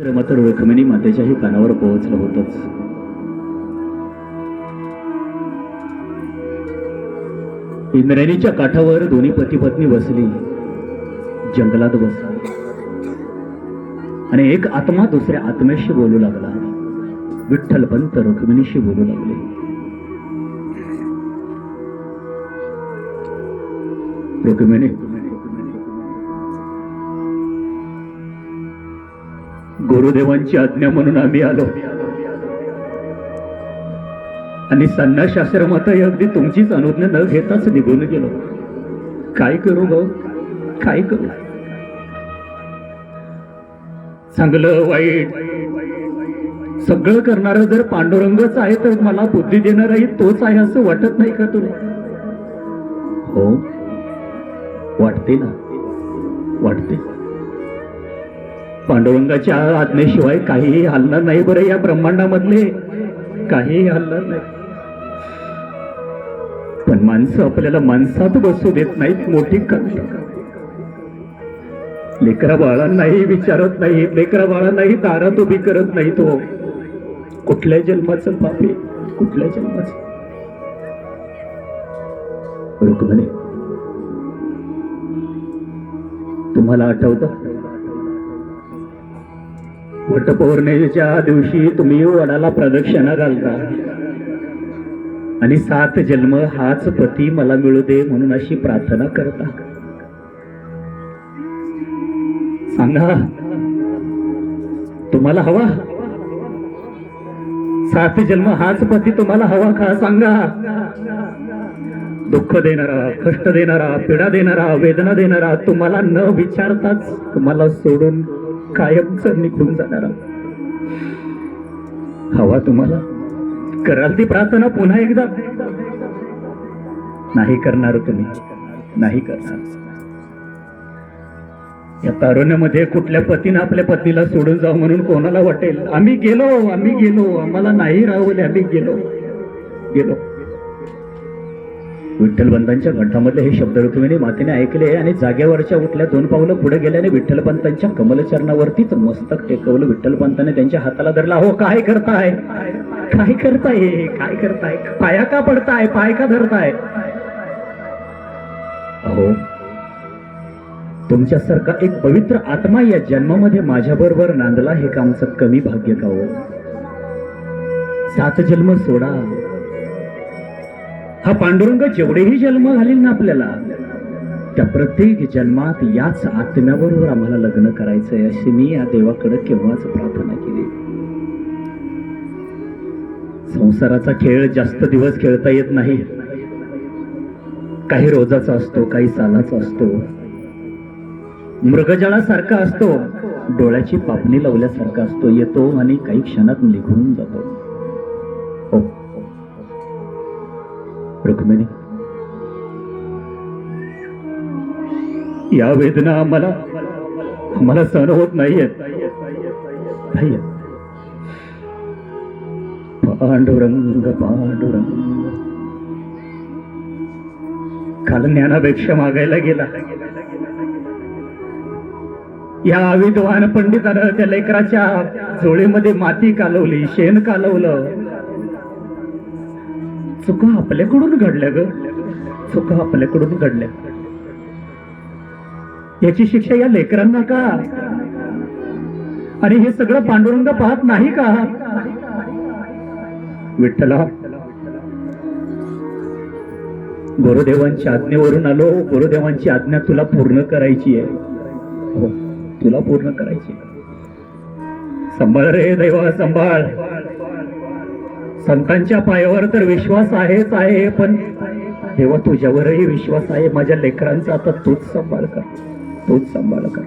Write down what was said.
तर मात्र रुक्मिणी मातेच्याही कानावर पोहोचलं होतच. इंद्रायणीच्या काठावर दोन्ही पती पत्नी बसली. जंगलात बसली. आणि एक आत्मा दुसऱ्या आत्म्याशी बोलू लागला. विठ्ठल पंत रुक्मिणीशी बोलू लागले. रुक्मिणी गुरुदेवांची आज्ञा म्हणून आम्ही आलो. आणि संन्यास आश्रमातही अगदी तुमचीच अनुज्ञा न घेताच निघून गेलो. काय करू भाऊ काय करू? चांगलं वाईट सगळं करणार जर पांडुरंगच आहे तर मला बुद्धी देणाराही तोच आहे असं वाटत नाही का तुला? हो. वाटते ना? वाटते. पांडुरंगाच्या आज्ञेशिवाय काहीही हलणार नाही बरं या ब्रह्मांडामधले. काहीही हलणार नाही. पण माणसं आपल्याला माणसात बसू देत नाहीत मोठी करतात लेकरा बाळांनाही विचारत नाहीत लेकरा बाळांनाही दारात उभी करत नाही तो हो. कुठल्या जन्माचं पापी कुठल्या जन्माचं? रुक्मिणी तुम्हाला आठवतं? वटपौर्णिमेच्या दिवशी तुम्ही वडाला प्रदक्षिणा घालता. आणि सात जन्म हाच पती मला मिळू दे म्हणून अशी प्रार्थना करता. सांगा तुम्हाला हवा? सात जन्म हाच पती तुम्हाला हवा का? सांगा. दुःख देणारा कष्ट देणारा पीडा देणारा वेदना देणारा तुम्हाला न विचारताच तुम्हाला सोडून कायमचा निघून जाणार हवा तुम्हाला? कराल ती प्रार्थना पुन्हा एकदा. नाही करणार तुम्ही. नाही करणार. या तारुण्यामध्ये कुठल्या पतीनं आपल्या पतीला सोडून जाऊ म्हणून कोणाला वाटेल? आम्ही गेलो आम्ही गेलो. आम्हाला नाही राहवले आम्ही गेलो. गेलो. विठ्ठलपंतांच्या कंठामधले हे शब्द रुक्मिणी मातेने ऐकले आणि जागेवरच्या उठल्या दोन पावलं पुढे गेल्याने विठ्ठलपंतांच्या कमलचरणावरतीच मस्तक टेकवलं. विठ्ठलपंताने त्यांच्या हाताला धरला हो काय करताय? काय करताय? काय करताय? पाया का पडताय? पाय का धरताय? अहो तुमच्यासारखा एक पवित्र आत्मा या जन्मामध्ये माझ्या बरोबर नांदला हे कामचं कमी भाग्य का हो? सात जन्म सोडा. हा पांडुरंग जेवढेही जन्म घालील ना आपल्याला त्या प्रत्येक जन्मात याच आत्म्याबरोबर आम्हाला लग्न करायचंय अशी मी या देवाकडे केव्हाच प्रार्थना केली संसाराचा खेळ जास्त दिवस खेळता येत नाही. काही रोजाचा असतो काही सालाचा असतो. मृगजळासारखा असतो डोळ्याची पापणी लावल्यासारखा असतो येतो आणि काही क्षणात निघून जातो. हो रुक्मिणी या वेदना आम्हाला मला सहन होत नाहीयेत. नाहीयेत. पांडुरंग पांडुरंग. काल ज्ञानापेक्षा मागायला गेला. या अविद्वान पंडितानं त्या लेकराच्या झोळीमध्ये माती कालवली शेण कालवलं. चुका आपल्याकडून घडल्या ग. चुका आपल्याकडून घडल्या याची शिक्षा या लेकरांना का? आणि हे सगळं पांडुरंग पाहत नाही का? विठ्ठला गुरुदेवांच्या आज्ञेवरून आलो. गुरुदेवांची आज्ञा तुला पूर्ण करायची आहे. हो तुला पूर्ण करायची आहे. सांभाळ रे देवा सांभाळ. संतांच्या पायावर तर विश्वास आहेच आहे पण तेव्हा तुझ्यावरही विश्वास आहे. माझ्या लेकरांचा आता तूच सांभाळ कर. तूच सांभाळ कर.